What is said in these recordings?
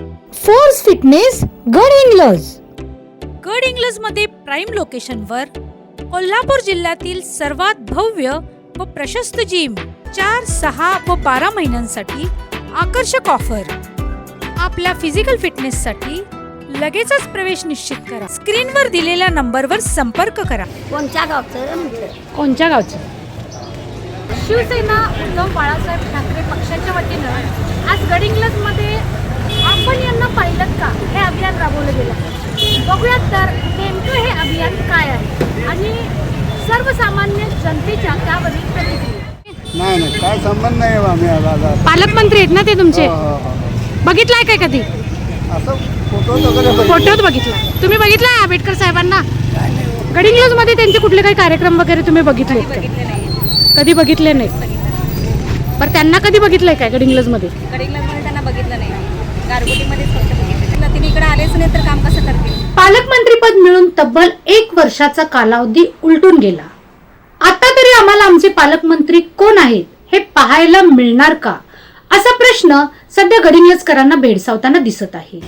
Force fitness गड इंग्लज गड इंग्लजमध्ये prime लोकेशनवर कोल्हापूर जिल्ह्यातील सर्वात भव्य व प्रशस्त जिम चार सहा व बारा महिन्यांसाठी आकर्षक ऑफर आपल्या फिजिकल फिटनेससाठी लगेचच प्रवेश निश्चित करा. स्क्रीनवर दिलेल्या नंबरवर संपर्क करा. कोणत्या गावचं म्हटलं? कोणत्या गावचं? शिवसेना उद्धव बाळासाहेब ठाकरे पक्षाच्या वतीनं आज गडिंग्लजमध्ये आपण यांना पाहिलं का हे अभियान राबवलं गेलं आहे. बघूयात तर नेमकं हे अभियान काय आहे? आणि सर्वसामान्य जनतेच्या त्यावरील प्रतिक्रिया. नाही नाही काय संबंध नाही आम्ही आला. पालकमंत्री आहेत ना ते तुमचे? हो, हो, हो. बघितलाय काय कधी? असं फोटो वगैरे बघितले. फोटोत बघितलाय तुम्ही बघितलाय आंबेडकर साहेबांना? गडिंग्लजमध्ये त्यांचे कुठले काही कार्यक्रम वगैरे तुम्ही बघितले कधी बघितले नाही? बरं त्यांना कधी बघितलंय काय गडिंग्लजमध्ये गडिंग्लजमध्ये त्यांना बघितलं नाही. गारगोटीमध्येच फक्त बघितलं तिने इकडे आलेच नाही तर काम कसं करतील? पालकमंत्रीपद मिळून तब्बल एक वर्षाचा कालावधी उलटून गेला. आता तरी आम्हाला आमचे पालकमंत्री कोण आहेत हे पाहायला मिळणार का? असा प्रश्न सध्या गडिंग्लजकरांना भेडसावताना दिसत आहे.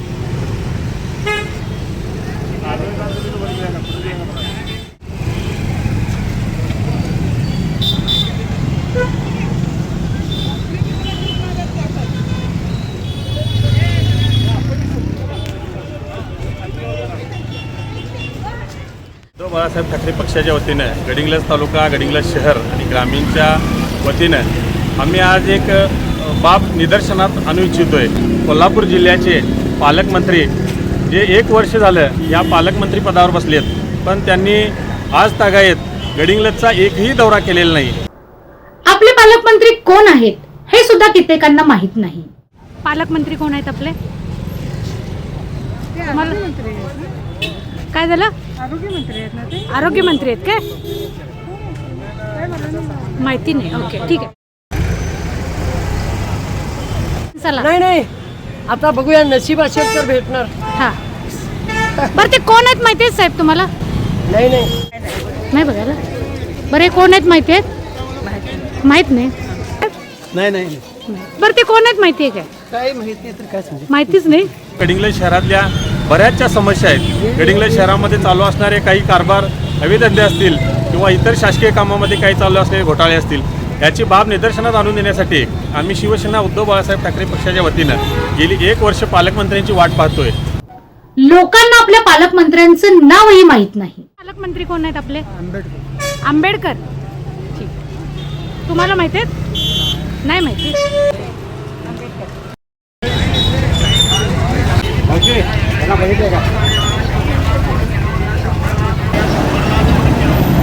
बाळासाहेब ठाकरे पक्षाच्या वतीनं गडिंग्लज तालुका गडिंग्लज शहर आणि ग्रामीणच्या वतीनं आम्ही आज एक बाब निदर्शनात आणू इच्छितोय. कोल्हापूर जिल्ह्याचे पालकमंत्री जे एक वर्ष झालं या पालकमंत्री पदावर बसलेत पण त्यांनी आज तागायत गडिंग्लजचा एकही दौरा केलेला नाही. आपले पालकमंत्री कोण आहेत हे सुद्धा कित्येकांना माहीत नाही. पालकमंत्री कोण आहेत आपले? काय झालं? आरोग्य मंत्री आहेत काय? माहिती नाही. ओके ठीक आहे. चला. नाही नाही. आता बघूया नशीब असेल तर भेटणार. हा. बरं ते कोण आहेत माहिती आहेत साहेब तुम्हाला? नाही नाही. नाही बघायला. बरं हे कोण आहेत माहिती आहेत? माहीत नाही. नाही नाही. बरं ते कोण आहेत माहिती आहे काय? माहिती नाही तर काय माहितीच नाही. गडिंग्लज शहरातल्या बऱ्याचशा समस्या आहेत. गडिंग्लज शहरामध्ये चालू असणारे काही कारभार हवेधंदे असतील किंवा इतर शासकीय कामामध्ये काही चालू असलेले घोटाळे असतील याची बाब निदर्शनात आणून देण्यासाठी आम्ही शिवसेना उद्धव बाळासाहेब ठाकरे पक्षाच्या वतीनं गेली एक वर्ष पालकमंत्र्यांची वाट पाहतोय. लोकांना आपल्या पालकमंत्र्यांचं नावही माहीत नाही. पालकमंत्री कोण आहेत आपले? आंबेडकर. आंबेडकर. ठीक. तुम्हाला माहिती आहेत? नाही माहिती.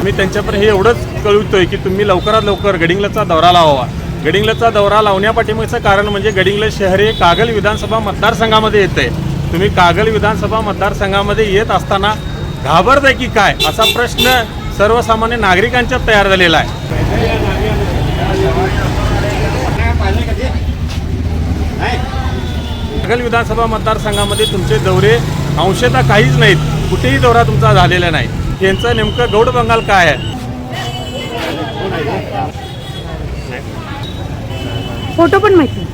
मी त्यांच्यापर्यंत हे एवढंच कळवतोय की तुम्ही लवकरात लवकर गडिंग्लजचा दौरा लावावा. गडिंग्लजचा दौरा लावण्यापाठीमागचं कारण म्हणजे गडिंग्लज शहर हे कागल विधानसभा मतदारसंघामध्ये येते तुम्ही कागल विधानसभा मतदारसंघामध्ये येत असताना घाबरताय की काय? असा प्रश्न सर्वसामान्य नागरिकांच्यात तयार झालेला आहे. कागल विधानसभा मतदारसंघामध्ये तुमचे दौरे अंशतः काहीच नाहीत. कुठेही दौरा तुमचा झालेला नाही. यांचं नेमकं गौड बंगाल काय आहे? फोटो पण माहिती.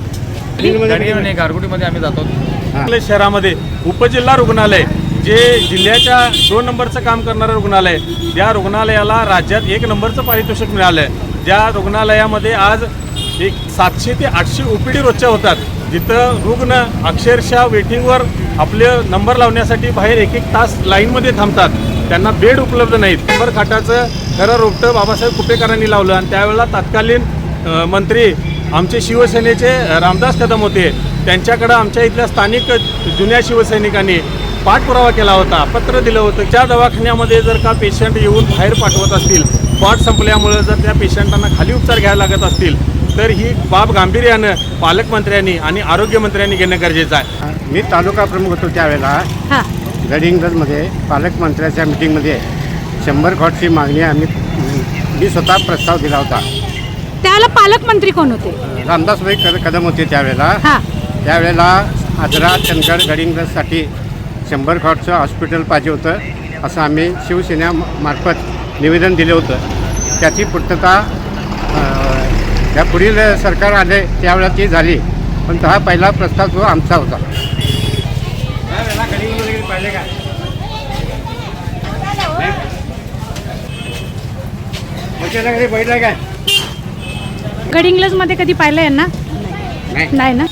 नाही. गारगोटीमध्ये आम्ही जातो. आपल्या शहरामध्ये उपजिल्हा रुग्णालय जे जिल्ह्याच्या दोन नंबरचं काम करणारं रुग्णालय त्या रुग्णालयाला राज्यात एक नंबरचं पारितोषिक मिळालं ज्या रुग्णालयामध्ये आज एक सातशे ते आठशे ओपीडी रोजच्या होतात. जिथं रुग्ण अक्षरशः वेटिंगवर आपले नंबर लावण्यासाठी बाहेर एक एक तास लाईनमध्ये थांबतात. त्यांना बेड उपलब्ध नाहीत. नंबर खाटाचं खरं रोपटं बाबासाहेब कुपेकरांनी लावलं आणि त्यावेळेला तत्कालीन मंत्री आमचे शिवसेनेचे रामदास कदम होते. त्यांच्याकडं आमच्या इथल्या स्थानिक जुन्या शिवसैनिकांनी पाठपुरावा केला होता पत्र दिलं होतं. त्या दवाखान्यामध्ये जर का पेशंट येऊन बाहेर पाठवत असतील पाठ संपल्यामुळं जर त्या पेशंटांना खाली उपचार घ्यायला लागत असतील तर ही बाब गांभीर्यानं पालकमंत्र्यांनी आणि आरोग्यमंत्र्यांनी घेणं गरजेचं आहे. मी तालुका प्रमुख होतो त्यावेळेला. हा. गडिंग्लजमध्ये पालकमंत्र्याच्या मिटिंगमध्ये शंभर कॉटची मागणी आम्ही मी स्वतः प्रस्ताव दिला होता. त्याला पालकमंत्री कोण होते? रामदासभाई कद कदम होते त्यावेळेला. हा. त्यावेळेला आजरा चंदगड गडिंग्लजसाठी शंभर कॉटचं हॉस्पिटल पाहिजे होतं असं आम्ही शिवसेना मार्फत निवेदन दिलं होतं. त्याची पूर्तता या पुढील सरकार आले त्यावेळेला ती झाली. पण हा पहिला प्रस्ताव तो आमचा होता. गडिंग्लजमध्ये कधी पाहिलं यांना? नाही. नाही ना?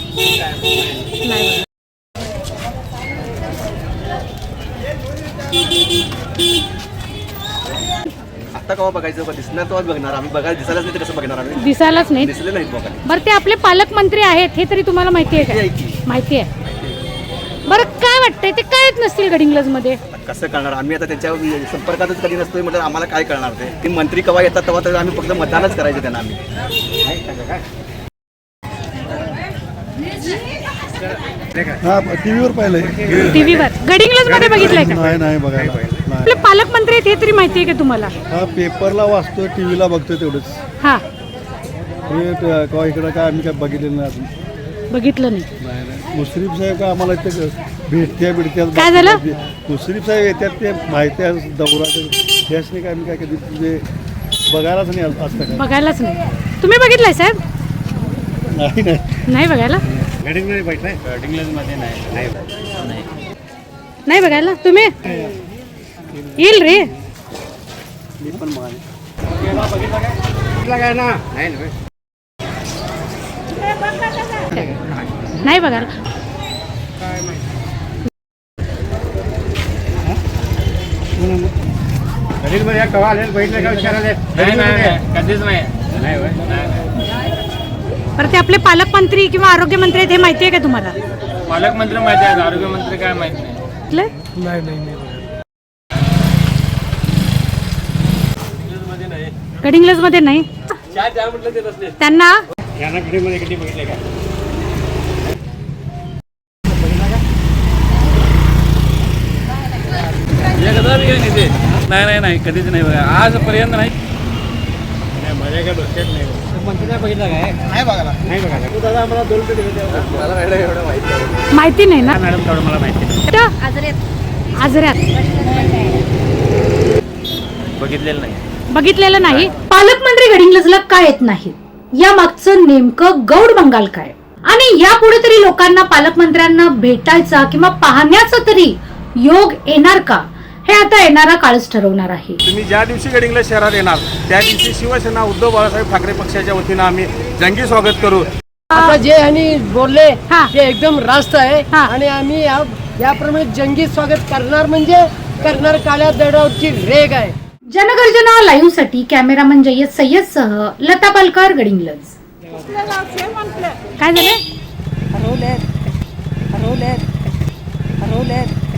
आता केव्हा बघायचं? बघ दिसणार तेव्हाच बघणार आम्ही. बघायला दिसायलाच नाही तर कसं बघणार आम्ही. दिसायलाच नाही. दिसले नाहीत बघायला. बरं ते आपले पालकमंत्री आहेत हे तरी तुम्हाला माहिती आहे का? माहिती आहे बरं काय वाटतंय? ते काय येत नसतील गडिंग्लजमध्ये? कसं कळणार आम्ही आता त्यांच्या संपर्कातच कधी नसतोय म्हणजे आम्हाला काय कळणार ते? ते मंत्री केव्हा येतात तेव्हा तर आम्ही फक्त मतदानच करायचं त्यांना आम्ही. हा टीव्हीवर पाहिलंय. टीव्हीवर. गडिंग्लजमध्ये बघितलंय का? नाही नाही बघायला. आपले पालकमंत्री आहेत हे तरी माहिती आहे का तुम्हाला? हा पेपरला वाचतोय टीव्हीला बघतोय तेवढंच. हा. हे इकडं काय आम्ही काय बघितलेलं नाही अजून. बघितलं नाही. नाही नाही. मुश्रीफ साहेब काय आम्हाला इथे भेटत्या बिडत्या काय झालं? मुश्रीफ साहेब येतात ते माहिती आहे दौरा त्याच नाही काय आम्ही काय कधी म्हणजे बघायलाच नाही आज- आज काय. बघायलाच नाही. तुम्ही बघितलंय साहेब? नाही नाही. नाही बघायला? नाही. बघायला? तुम्ही? ना नाही नाही कधीच नाही नाही? बरं ते आपले पालकमंत्री किंवा आरोग्यमंत्री आहेत हे माहिती आहे का तुम्हाला पालकमंत्री माहिती आहे आरोग्यमंत्री काय माहीत नाही मध्ये नाही त्यांना यांना गडिंगमध्ये कधी बघितलं का एकदा बी नाही. ते नाही नाही नाही कधीच नाही बघा आजपर्यंत नाही नाही, माझ्या काय डोक्यात नाही नाही बघायला नाही बघायला तू दादा आम्हाला दोन पेटी मला एवढं माहिती माहिती नाही ना. मॅडम तेवढं मला माहिती? आजरेत आजऱ्यात. बघितलेलं नाही. बघितलेलं नाही. पालकमंत्री गडिंग्लजला काय येत नाही? या मागचं नेमकं गौड बंगाल काय? आणि यापुढे तरी लोकांना पालकमंत्र्यांना भेटायचा किंवा पाहण्याचा तरी योग येणार का? हे आता येणारा काळच ठरवणार आहे. तुम्ही ज्या दिवशी गडिंगला शहरात येणार त्या दिवशी शिवसेना उद्धव बाळासाहेब ठाकरे पक्षाच्या वतीनं आम्ही जंगी स्वागत करू. आता जे यांनी बोलले हा. ते एकदम रास्त आहे हा. आणि आम्ही या- याप्रमाणे जंगी स्वागत करणार म्हणजे करणार काळ्या दडावरची रेग आहे. जनगर्जना लाईव्हसाठी कॅमेरामन जय्यद सय्यद सह लता पालकर गडिंग्लज काय झाले? हरवलेत. हरवलेत. हरवलेत.